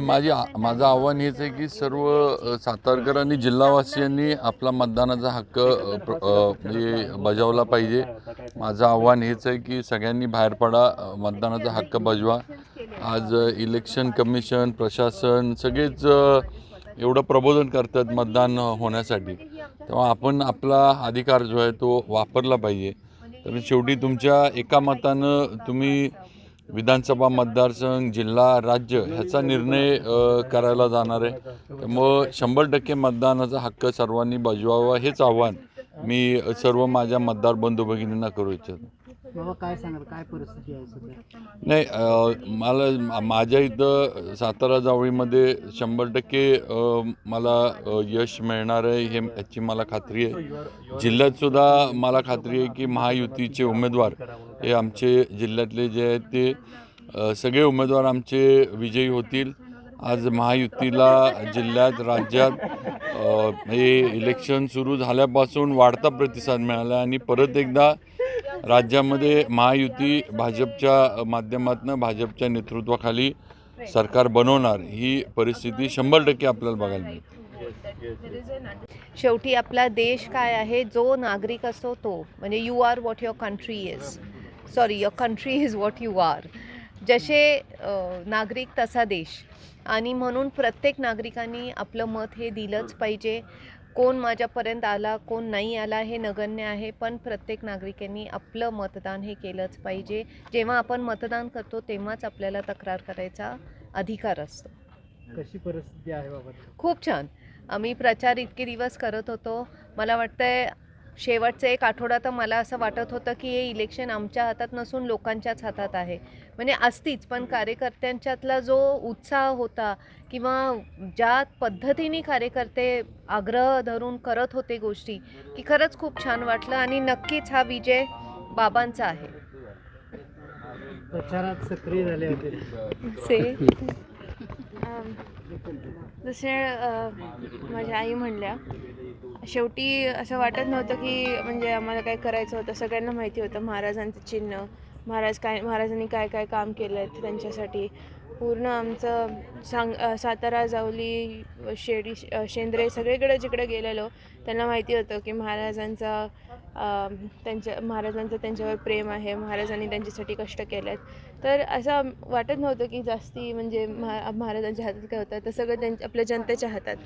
माझी 100% माझं आव्हान हेच आहे की सर्व अ, सातारकरांनी जिल्हावासियांनी आपला मतदानाचा हक्क म्हणजे बजावला पाहिजे. माझं आव्हान हेच आहे की सगळ्यांनी बाहेर पडा मतदानाचा हक्क बजवा. आज इलेक्शन कमिशन प्रशासन सगळेच एवढं प्रबोधन करतात मतदान होण्यासाठी. तेव्हा आपण आपला अधिकार जो आहे तो वापरला पाहिजे. तर शेवटी तुमच्या एका मतानं तुम्ही विधानसभा मतदारसंघ जिल्हा राज्य ह्याचा निर्णय करायला जाणार आहे. त्यामुळं शंभर टक्के मतदानाचा हक्क सर्वांनी बजवावा हेच आव्हान मी सर्व माझ्या मतदार बंधू भगिनींना करू इच्छितो. बाबा काय सांगाल? काय परिस्थिती आहे सध्या? नाही अ, मला माझ्या इथं सातारा जावळीमध्ये शंभर टक्के अ, मला अ, यश मिळणार आहे हे याची मला खात्री आहे. जिल्ह्यातसुद्धा मला खात्री आहे की महायुतीचे उमेदवार हे आमचे जिल्ह्यातले जे आहेत ते अ, सगळे उमेदवार आमचे विजयी होतील. आज महायुतीला जिल्ह्यात राज्यात अ, हे इलेक्शन सुरू झाल्यापासून वाढता प्रतिसाद मिळाला आणि परत एकदा राज्यामध्ये महायुती भाजपच्या माध्यमातून भाजपच्या नेतृत्वाखाली सरकार बनवणार ही परिस्थिती शंभर टक्के आपल्याला बघायला मिळते शेवटी आपला देश काय आहे? जो नागरिक असतो तो. म्हणजे you are what your country is sorry your country is what you are जसे नागरिक तसा देश. आणि म्हणून प्रत्येक नागरिकांनी आपलं मत हे दिलंच पाहिजे. कोण माझ्यापर्यंत आला कोण नाही आला हे नगण्य आहे पण प्रत्येक नागरिकांनी आपलं मतदान हे केलंच पाहिजे. जेव्हा आपण मतदान करतो तेव्हाच आपल्याला तक्रार करायचा अधिकार असतो. कशी परिस्थिती आहे बाबा? खूप छान. आम्ही प्रचार इतके दिवस करत होतो. मला वाटतंय शेवटचं एक आठवडा तर मला असं वाटत होतं की हे इलेक्शन आमच्या हातात नसून लोकांच्याच हातात आहे. म्हणजे असतीच पण कार्यकर्त्यांच्यातला जो उत्साह होता किंवा ज्या पद्धतीने कार्यकर्ते आग्रह धरून करत होते गोष्टी की खरंच खूप छान वाटलं आणि नक्कीच हा विजय बाबांचा आहे. प्रचारात सक्रिय झाले होते. से जसे माझ्या आई म्हणल्या शेवटी असं वाटत नव्हतं की म्हणजे आम्हाला काय करायचं होतं सगळ्यांना माहिती होतं महाराजांचं चिन्ह. महाराज काय महाराजांनी काय काय काम केलं आहे त्यांच्यासाठी? पूर्ण आमचं सांग सातारा जावली शेडी शेंद्रे सगळीकडे जिकडे गेलेलो त्यांना माहिती होतं की महाराजांचा त्यांच्या महाराजांचं त्यांच्यावर प्रेम आहे महाराजांनी त्यांच्यासाठी कष्ट केले आहेत तर असं वाटत नव्हतं की जास्ती म्हणजे महा महाराजांच्या हातात काय होतं तर सगळं त्यांच्या आपल्या जनतेच्या हातात.